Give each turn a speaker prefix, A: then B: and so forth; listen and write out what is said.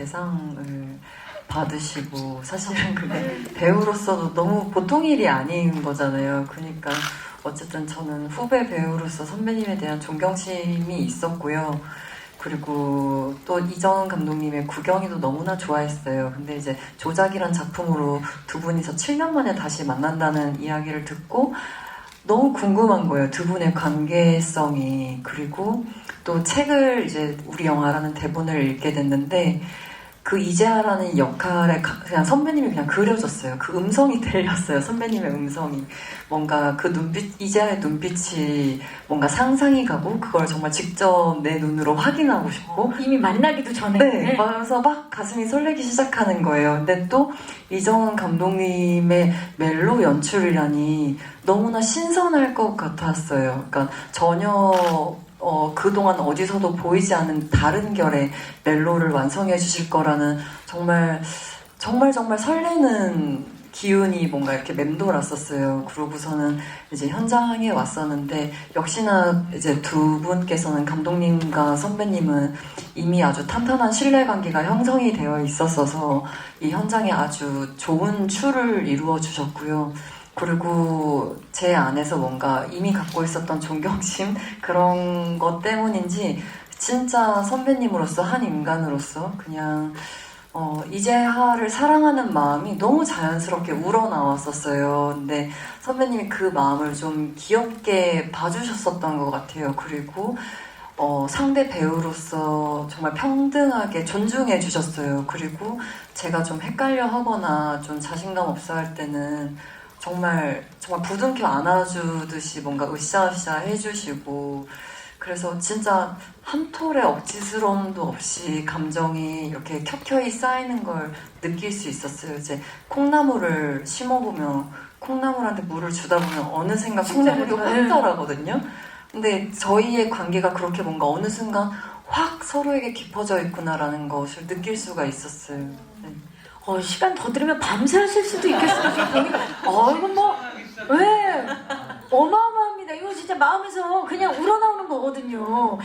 A: 대상을 받으시고 사실은 그게 배우로서도 너무 보통 일이 아닌 거잖아요. 그러니까 어쨌든 저는 후배 배우로서 선배님에 대한 존경심이 있었고요. 그리고 또 이정 감독님의 구경이도 너무나 좋아했어요. 근데 이제 조작이란 작품으로 두 분이서 7년 만에 다시 만난다는 이야기를 듣고 너무 궁금한 거예요. 두 분의 관계성이. 그리고 또 책을 이제 우리 영화라는 대본을 읽게 됐는데 그 이재하라는 역할에 가- 그냥 선배님이 그냥 그려졌어요. 그 음성이 들렸어요. 선배님의 음성이. 뭔가 그 눈빛, 이재하의 눈빛이 뭔가 상상이 가고 그걸 정말 직접 내 눈으로 확인하고 싶고
B: 이미 만나기도 전에.
A: 네, 그래서 막 가슴이 설레기 시작하는 거예요. 근데 또 이정은 감독님의 멜로 연출이라니 너무나 신선할 것 같았어요. 그러니까 전혀 어, 그동안 어디서도 보이지 않은 다른 결의 멜로를 완성해 주실 거라는 정말 정말 정말 설레는 기운이 뭔가 이렇게 맴돌았었어요. 그러고서는 이제 현장에 왔었는데 역시나 이제 두 분께서는 감독님과 선배님은 이미 아주 탄탄한 신뢰 관계가 형성이 되어 있었어서 이 현장에 아주 좋은 추를 이루어 주셨고요. 그리고 제 안에서 뭔가 이미 갖고 있었던 존경심 그런 것 때문인지 진짜 선배님으로서 한 인간으로서 그냥 어, 이재하를 사랑하는 마음이 너무 자연스럽게 우러나왔었어요. 근데 선배님이 그 마음을 좀 귀엽게 봐주셨었던 것 같아요. 그리고 어, 상대 배우로서 정말 평등하게 존중해 주셨어요. 그리고 제가 좀 헷갈려 하거나 좀 자신감 없어 할 때는 정말 정말 부둥켜 안아주듯이 뭔가 으쌰으쌰 해주시고 그래서 진짜 한 톨의 억지스러움도 없이 감정이 이렇게 켜켜이 쌓이는 걸 느낄 수 있었어요. 이제 콩나물을 심어보면 콩나물한테 물을 주다 보면 어느샌가 콩나물이
B: 진짜,
A: 확
B: 네.
A: 자라거든요. 근데 저희의 관계가 그렇게 뭔가 어느 순간 확 서로에게 깊어져 있구나라는 것을 느낄 수가 있었어요. 네.
B: 어, 시간 더 들으면 밤새 하실 수도 있겠어요. 어, 이건 뭐, 왜? 어마어마합니다. 이거 진짜 마음에서 그냥 우러나오는 거거든요.